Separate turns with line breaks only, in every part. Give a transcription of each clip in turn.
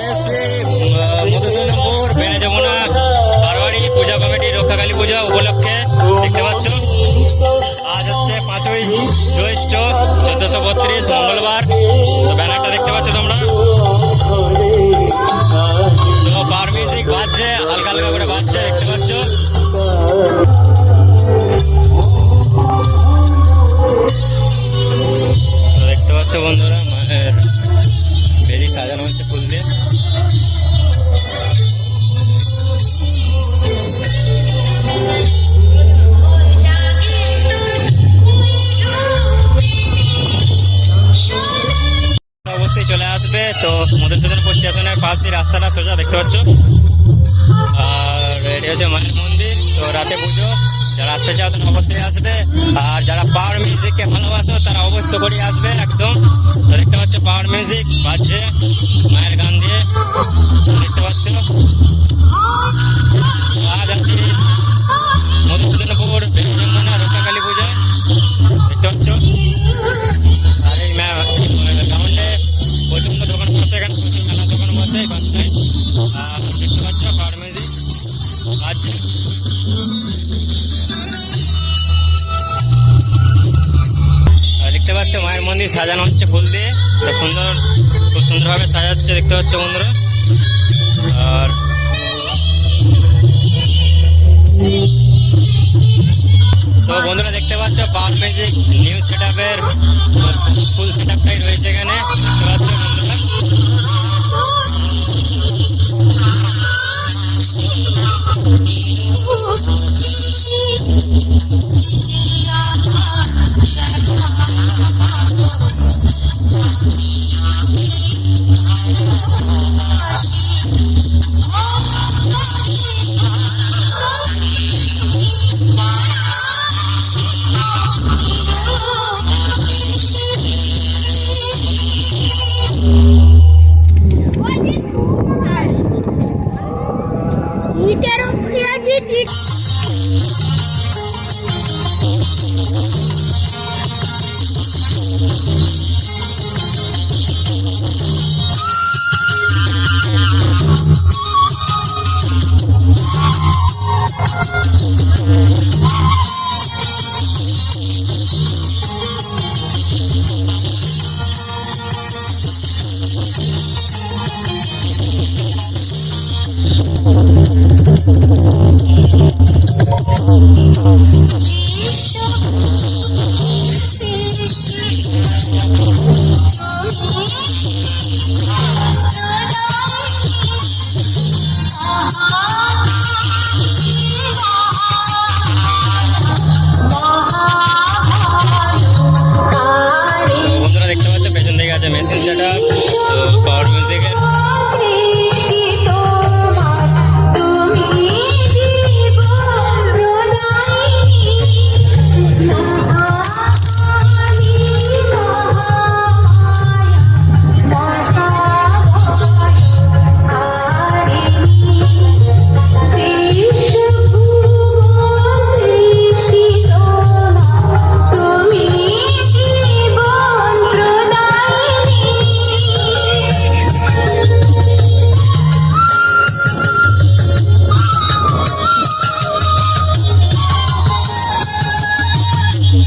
এসছি মধুসূদনপুর বেনে যমুনা বারোয়ারি পূজা কমিটি রক্ষাকালী পূজা উপলক্ষে দেখতে পাচ্ছ আজ হচ্ছে পাঁচই জ্যৈষ্ঠ চোদ্দশো বত্রিশ মঙ্গলবার তো ব্যানারটা দেখতে পাচ্ছ তোমরা বার মিউজিক বাজছে হালকা হালকা করে তো মধুসূদনপুর স্টেশনের পাশ দিয়ে রাস্তাটা সোজা, দেখতে পাচ্ছ? আর এটি হচ্ছে মায়ের মন্দির, তো রাতে পুজো। যারা আসতে আসেন অবশ্যই আসবে। আর যারা পাওয়ার মিউজিককে ভালোবাসো, তারা অবশ্য করে আসবে একদম। দেখতে পাচ্ছ পাওয়ার মিউজিক বাজছে, মায়ের গান দিয়ে। দেখতে পাচ্ছ। দেখতে পাচ্ছ মায়ের মন্দির সাজানো হচ্ছে ফুল দিয়ে। তো সুন্দর, খুব সুন্দরভাবে সাজাচ্ছে, দেখতে পাচ্ছ বন্ধুরা। আর তো বন্ধুরা, দেখতে পাচ্ছ পাওয়ার ম্যাজিক নিউ সেট আপের ফুল সেট আপটাই রয়েছে এখানে। দেখতে পাচ্ছ বন্ধুরা?
Oh!
তো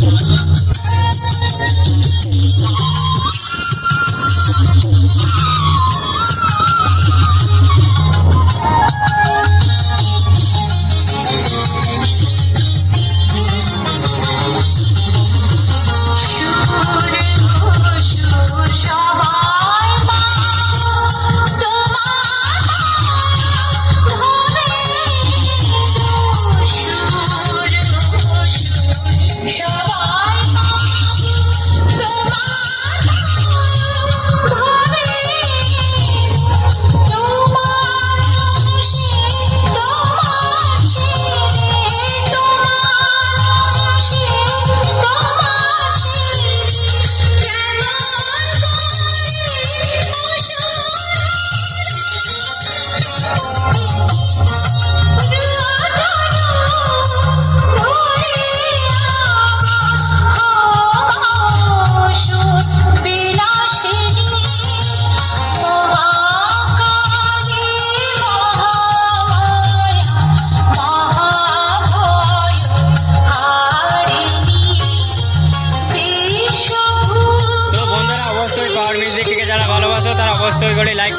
thank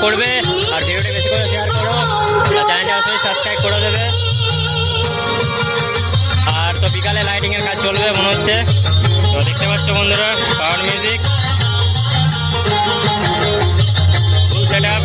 করবে, আর ভিডিওটা বেশি করে শেয়ার করো আর চ্যানেলটা অবশ্যই সাবস্ক্রাইব করে দেবে। আর তো বিকালে লাইটিং এর কাজ চলবে, মনে হচ্ছে। তো দেখতে পাচ্ছ বন্ধুরা power music full set up